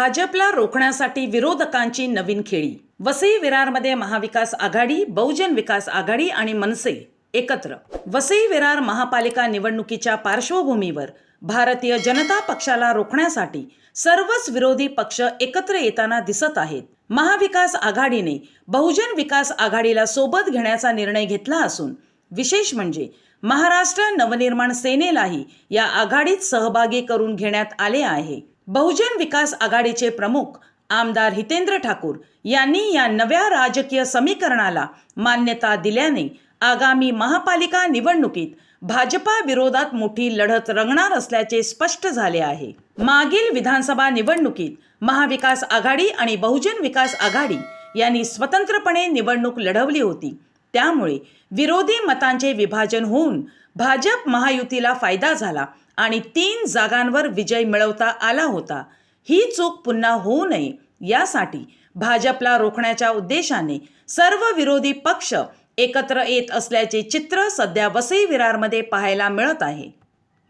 भाजपला रोखण्यासाठी विरोधकांची नवीन खेळी. वसई विरारमध्ये महाविकास आघाडी बहुजन विकास आघाडी आणि मनसे एकत्र. वसई विरार महापालिका निवडणुकीच्या पार्श्वभूमीवर भारतीय जनता पक्षाला रोखण्यासाठी सर्वच विरोधी पक्ष एकत्र येताना दिसत आहेत. महाविकास आघाडीने बहुजन विकास आघाडीला सोबत घेण्याचा निर्णय घेतला असून विशेष म्हणजे महाराष्ट्र नवनिर्माण सेनेलाही या आघाडीत सहभागी करून घेण्यात आले आहे. बहुजन विकास आघाडीचे प्रमुख आमदार हितेंद्र ठाकूर यांनी या नव्या राजकीय समीकरणाला मान्यता दिल्याने आगामी महापालिका निवडणुकीत भाजपा विरोधात मोठी लढत रंगणार असल्याचे स्पष्ट झाले आहे. मागील विधानसभा निवडणुकीत महाविकास आघाडी आणि बहुजन विकास आघाडी यांनी स्वतंत्रपणे निवडणूक लढवली होती. त्यामुळे विरोधी मतांचे विभाजन होऊन भाजप महायुतीला फायदा झाला आणि तीन जागांवर विजय मिळवता आला होता. ही चूक पुन्हा होऊ नये यासाठी भाजपला रोखण्याच्या उद्देशाने सर्व विरोधी पक्ष एकत्र येत असल्याचे चित्र सध्या वसई विरारमध्ये पाहायला मिळत आहे.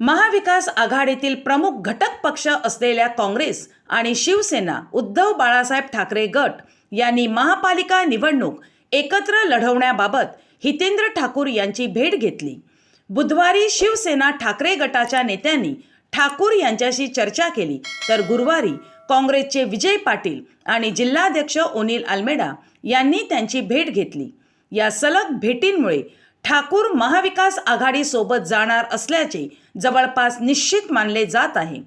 महाविकास आघाडीतील प्रमुख घटक पक्ष असलेल्या काँग्रेस आणि शिवसेना उद्धव बाळासाहेब ठाकरे गट यांनी महापालिका निवडणूक एकत्र लढवण्याबाबत हितेंद्र ठाकूर यांची भेट घेतली. बुधवारी शिवसेना ठाकरे गटाच्या नेत्यांनी ठाकूर यांच्याशी चर्चा केली. तर गुरुवारी काँग्रेसचे विजय पाटील आणि जिल्हाध्यक्ष ओनिल आल्मेडा यांनी त्यांची भेट घेतली. या सलग भेटींमुळे ठाकूर महाविकास आघाडीसोबत जाणार असल्याचे जवळपास निश्चित मानले जात आहे.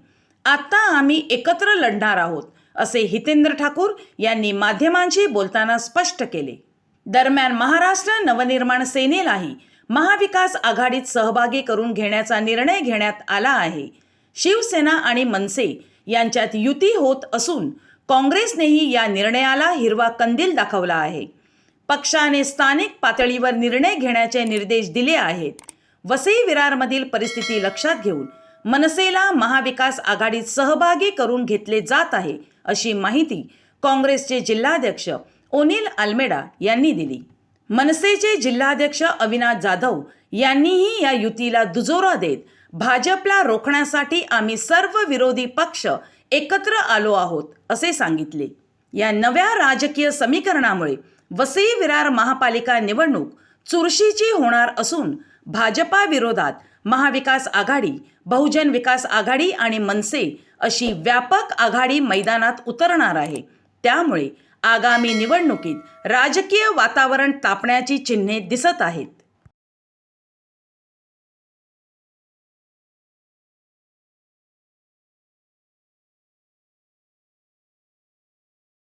आता आम्ही एकत्र लढणार आहोत असे हितेंद्र ठाकूर यांनी माध्यमांशी बोलताना स्पष्ट केले. दरम्यान महाराष्ट्र नवनिर्माण सेनेलाही महाविकास आघाडीत सहभागी करून घेण्याचा निर्णय घेण्यात आला आहे. शिवसेना आणि मनसे यांच्यात युती होत असून काँग्रेसनेही या निर्णयाला हिरवा कंदील दाखवला आहे. पक्षाने स्थानिक पातळीवर निर्णय घेण्याचे निर्देश दिले आहेत. वसई विरारमधील परिस्थिती लक्षात घेऊन मनसेला महाविकास आघाडीत सहभागी करून घेतले जात आहे अशी माहिती काँग्रेसचे जिल्हाध्यक्ष ओनिल आल्मेडा यांनी दिली. मनसेचे जिल्हाध्यक्ष अविनाश जाधव यांनीही या युतीला दुजोरा देत भाजपला रोखण्यासाठी आम्ही सर्व विरोधी पक्ष एकत्र आलो आहोत असे सांगितले. या नव्या राजकीय समीकरणामुळे वसई विरार महापालिका निवडणूक चुरशीची होणार असून भाजपा विरोधात महाविकास आघाडी बहुजन विकास आघाडी आणि मनसे अशी व्यापक आघाडी मैदानात उतरणार आहे. त्यामुळे आगामी निवडणुकीत राजकीय वातावरण तापण्याची चिन्हे दिसत आहेत.